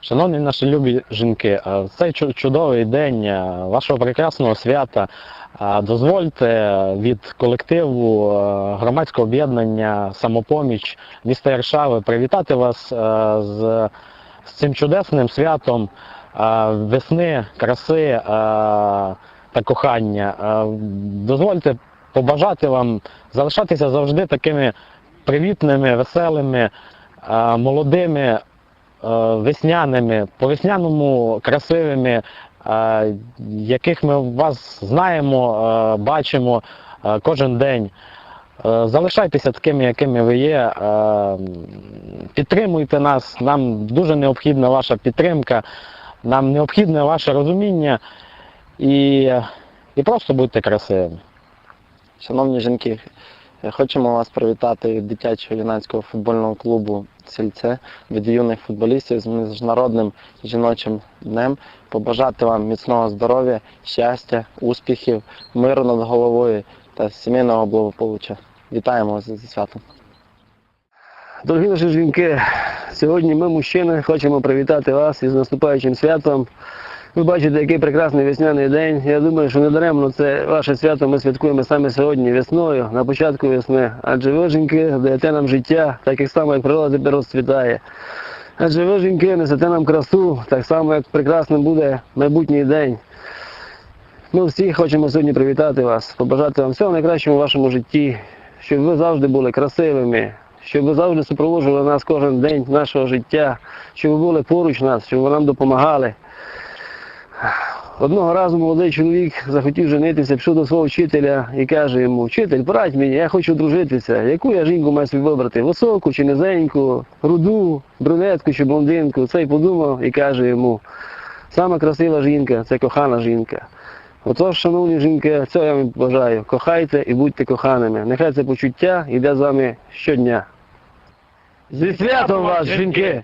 Шановні наші любі жінки, е, в цей чудовий день е, вашого прекрасного свята е, дозвольте від колективу е, громадського об'єднання Самопоміч міста Яршави привітати вас е, з, з цим чудесним святом е, весни, краси е, та кохання. Е, Дозвольте побажати вам залишатися завжди такими привітними, веселими, е, молодими, е, весняними, по-весняному красивими, е, яких ми вас знаємо, е, бачимо кожен день. Залишайтеся такими, якими ви є. Підтримуйте нас. Нам дуже необхідна ваша підтримка, нам необхідне ваше розуміння і, і просто будьте красивими. Шановні жінки, хочемо вас привітати від дитячого юнацького футбольного клубу Сільце, від юних футболістів з міжнародним жіночим днем. Побажати вам міцного здоров'я, щастя, успіхів, миру над головою та сімейного благополуччя. Вітаємо вас зі святом. Дорогі наші жінки, сьогодні ми, мужчини, хочемо привітати вас із наступаючим святом. Ви бачите, який прекрасний весняний день. Я думаю, що недаремно це ваше свято ми святкуємо саме сьогодні, весною, на початку весни. Адже ви, жінки, даєте нам життя, так як само, як природа тепер розцвітає. Адже ви, жінки, несете нам красу, так само, як прекрасним буде майбутній день. Ми всі хочемо сьогодні привітати вас, побажати вам всього найкращого у вашому житті, щоб ви завжди були красивими, щоб ви завжди супроводжували нас кожен день нашого життя, щоб ви були поруч нас, щоб ви нам допомагали. Одного разу молодий чоловік захотів женитися, пішов до свого вчителя і каже йому, вчитель, порадь мені, я хочу дружитися. Яку я жінку маю собі вибрати? Високу чи низеньку, руду, брюнетку чи блондинку? Цей подумав і каже йому, сама красива жінка це кохана жінка. Отож, шановні жінки, цього я вам бажаю. Кохайте і будьте коханими. Нехай це почуття йде з вами щодня. Зі святом вас, жінки!